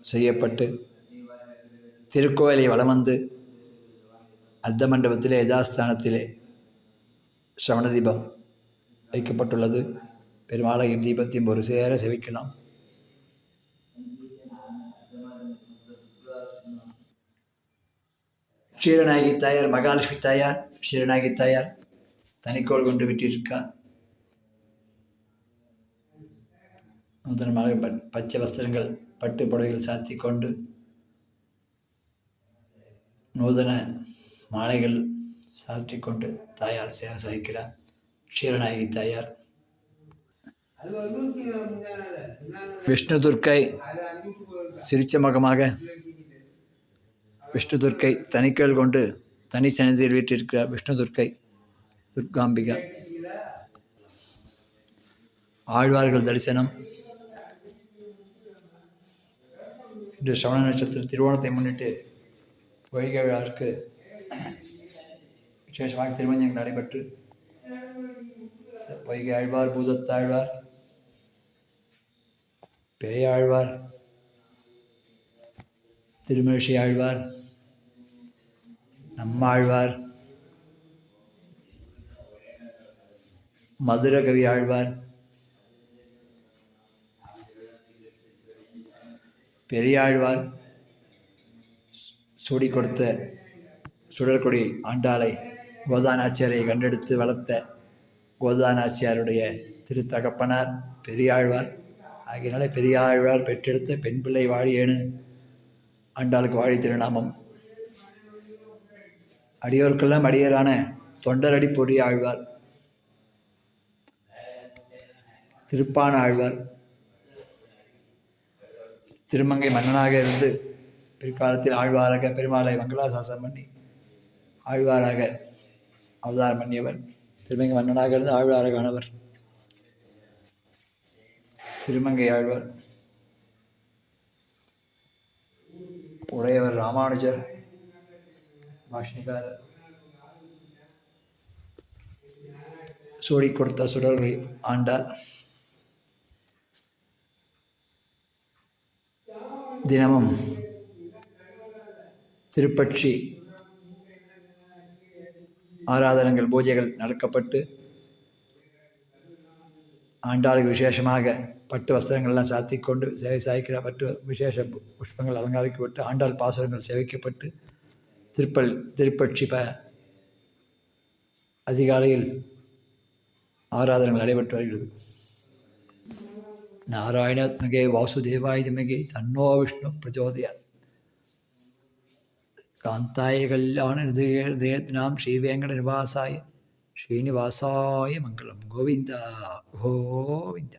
செய்யப்பட்டு திருக்கோயிலை வளம் வந்து அர்த்த மண்டபத்திலே யதாஸ்தானத்திலே சவண தீபம் வைக்கப்பட்டுள்ளது. பெருமாளையும் தீபத்தையும் ஒரு சேர செவிக்கலாம். ஷீரநாயகி தாயார் மகாலட்சுமி தாயார் ஷீரநாயகி தாயார் தனிக்கோள் கொண்டு விட்டிருக்கார். நூதனமாக ப- பச்சை வஸ்திரங்கள் பட்டு புடவைகள் சாத்தி கொண்டு நூதன மாலைகள் சாற்றி கொண்டு தாயார் சேவை சாதிக்கிறார் க்ஷீரநாயகி தாயார். விஷ்ணு துர்க்கை சிரிச்ச முகமாக விஷ்ணு துர்க்கை தனிக்கல் கொண்டு தனி சன்னதியில் வீட்டிருக்கிறார் விஷ்ணு துர்க்கை துர்காம்பிகா. ஆழ்வார்கள் தரிசனம். இன்று சவண நட்சத்திர திருவோணத்தை முன்னிட்டு வைகை விழாவிற்கு விசேஷமாக திருமஞ்சம் நடைபெற்று பொய்கை ஆழ்வார் பூதத்தாழ்வார் பேயாழ்வார் திருமழிசை ஆழ்வார் நம்மாழ்வார் மதுரகவி ஆழ்வார் பெரியாழ்வார் சூடி கொடுத்த சுடற்கொடி ஆண்டாளை கோதானாச்சியாரை கண்டெடுத்து வளர்த்த கோதானாச்சியாருடைய திருத்தகப்பனார் பெரியாழ்வார். ஆகியனால பெரியாழ்வார் பெற்றெடுத்த பெண் பிள்ளை வாழியேனு ஆண்டாளுக்கு வாழி திருநாமம். அடியோருக்கெல்லாம் அடியரான தொண்டரடி பொறி ஆழ்வார் திருப்பான ஆழ்வார் திருமங்கை மன்னனாக இருந்து பிற்காலத்தில் ஆழ்வாராக பெருமாளை மங்களாசாசனம் பண்ணி ஆழ்வாராக அவதாரம் பண்ணியவர். திருமங்கை மன்னனாக இருந்து ஆழ்வாராக ஆனவர். திருமங்கை ஆழ்வார். உடையவர் ராமானுஜர் பாஷ்ணிகாரர் சூடி கொடுத்த சுடர்களை ஆண்டார். தினமும் திருப்பட்சி ஆராதனங்கள் பூஜைகள் நடக்கப்பட்டு ஆண்டாளுக்கு விசேஷமாக பட்டு வஸ்திரங்கள்லாம் சாத்தி கொண்டு சேவை சாய்க்கிற பட்டு விசேஷ பு- புஷ்பங்கள் அலங்கரிக்கப்பட்டு ஆண்டாள் பாசுரங்கள் சேவிக்கப்பட்டு திருப்பல் திருப்பட்சி ப அதிகாலையில் ஆராதனங்கள் நடைபெற்று வருகிறது. നാരായണത്മകേ വാസുദേവായുധമകേ തന്നോ വിഷ്ണു പ്രചോദയ. കാന്തായ കല്യാണഹൃദയത്തിനാം ശ്രീവേങ്കടനിവാസായ ശ്രീനിവാസായ മംഗളം ഗോവിന്ദ ഗോവിന്ദ.